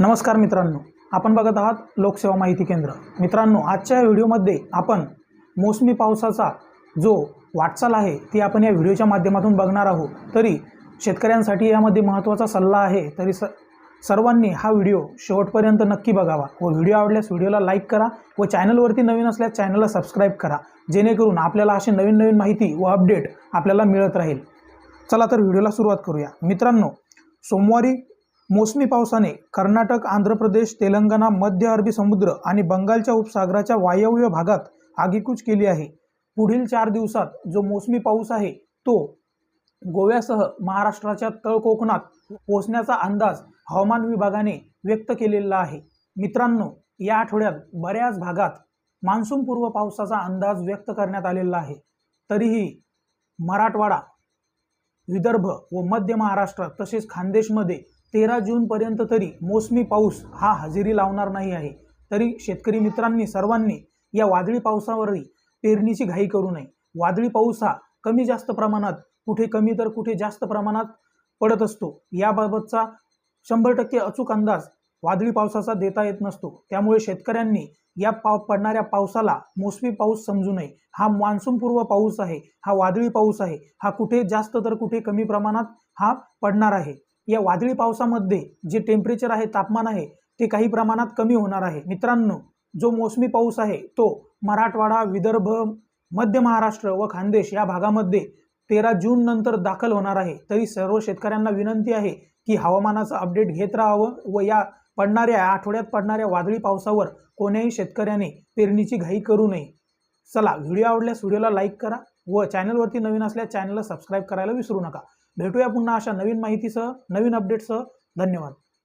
नमस्कार मित्रांनो. आपण बघत आहात लोकसेवा माहिती केंद्र. मित्रांनो आजच्या या व्हिडिओमध्ये आपण मोसमी पावसाचा जो वाटचाल आहे ती आपण या व्हिडिओच्या माध्यमातून बघणार आहोत. तरी शेतकऱ्यांसाठी यामध्ये महत्त्वाचा सल्ला आहे तरी स सर्वांनी हा व्हिडिओ शेवटपर्यंत नक्की बघावा व व्हिडिओ आवडल्यास व्हिडिओला लाईक करा व चॅनलवरती नवीन असल्यास चॅनलला सबस्क्राईब करा जेणेकरून आपल्याला अशी नवीन नवीन माहिती व अपडेट आपल्याला मिळत राहील. चला तर व्हिडिओला सुरुवात करूया. मित्रांनो सोमवारी मोसमी पावसाने कर्नाटक आंध्र प्रदेश तेलंगणा मध्य अरबी समुद्र आणि बंगालच्या उपसागराच्या वायव्य भागात आगीकूच केली आहे. पुढील चार दिवसात जो मोसमी पाऊस आहे तो गोव्यासह महाराष्ट्राच्या तळकोकणात पोहोचण्याचा अंदाज हवामान विभागाने व्यक्त केलेला आहे. मित्रांनो या आठवड्यात बऱ्याच भागात मान्सूनपूर्व पावसाचा अंदाज व्यक्त करण्यात आलेला आहे. तरीही मराठवाडा विदर्भ व मध्य महाराष्ट्र तसेच खानदेशमध्ये तेरा जूनपर्यंत तरी मोसमी पाऊस हा हजेरी लावणार नाही आहे. तरी शेतकरी मित्रांनी सर्वांनी या वादळी पावसावरही पेरणीची घाई करू नये. वादळी पाऊस हा कमी जास्त प्रमाणात कुठे कमी तर कुठे जास्त प्रमाणात पडत असतो. याबाबतचा शंभर टक्के अचूक अंदाज वादळी पावसाचा देता येत नसतो. त्यामुळे शेतकऱ्यांनी या पाव पडणाऱ्या पावसाला मोसमी पाऊस समजू नये. हा मान्सूनपूर्व पाऊस आहे हा वादळी पाऊस आहे हा कुठे जास्त तर कुठे कमी प्रमाणात हा पडणार आहे. या वादळी पावसामध्ये जे टेम्परेचर आहे तापमान आहे ते काही प्रमाणात कमी होणार आहे. मित्रांनो जो मोसमी पाऊस आहे तो मराठवाडा विदर्भ मध्य महाराष्ट्र व खानदेश या भागामध्ये तेरा जून नंतर दाखल होणार आहे. तरी सर्व शेतकऱ्यांना विनंती आहे की हवामानाचं अपडेट घेत राहावं व या पडणाऱ्या आठवड्यात पडणाऱ्या वादळी पावसावर कोण्याही शेतकऱ्याने पेरणीची घाई करू नये. चला व्हिडिओ आवडल्यास व्हिडिओला लाईक करा व चॅनलवरती नवीन असल्यास चॅनलला सबस्क्राईब करायला विसरू नका. भेटूया पुन्हा अशा नवीन माहितीसह नवीन अपडेटसह धन्यवाद.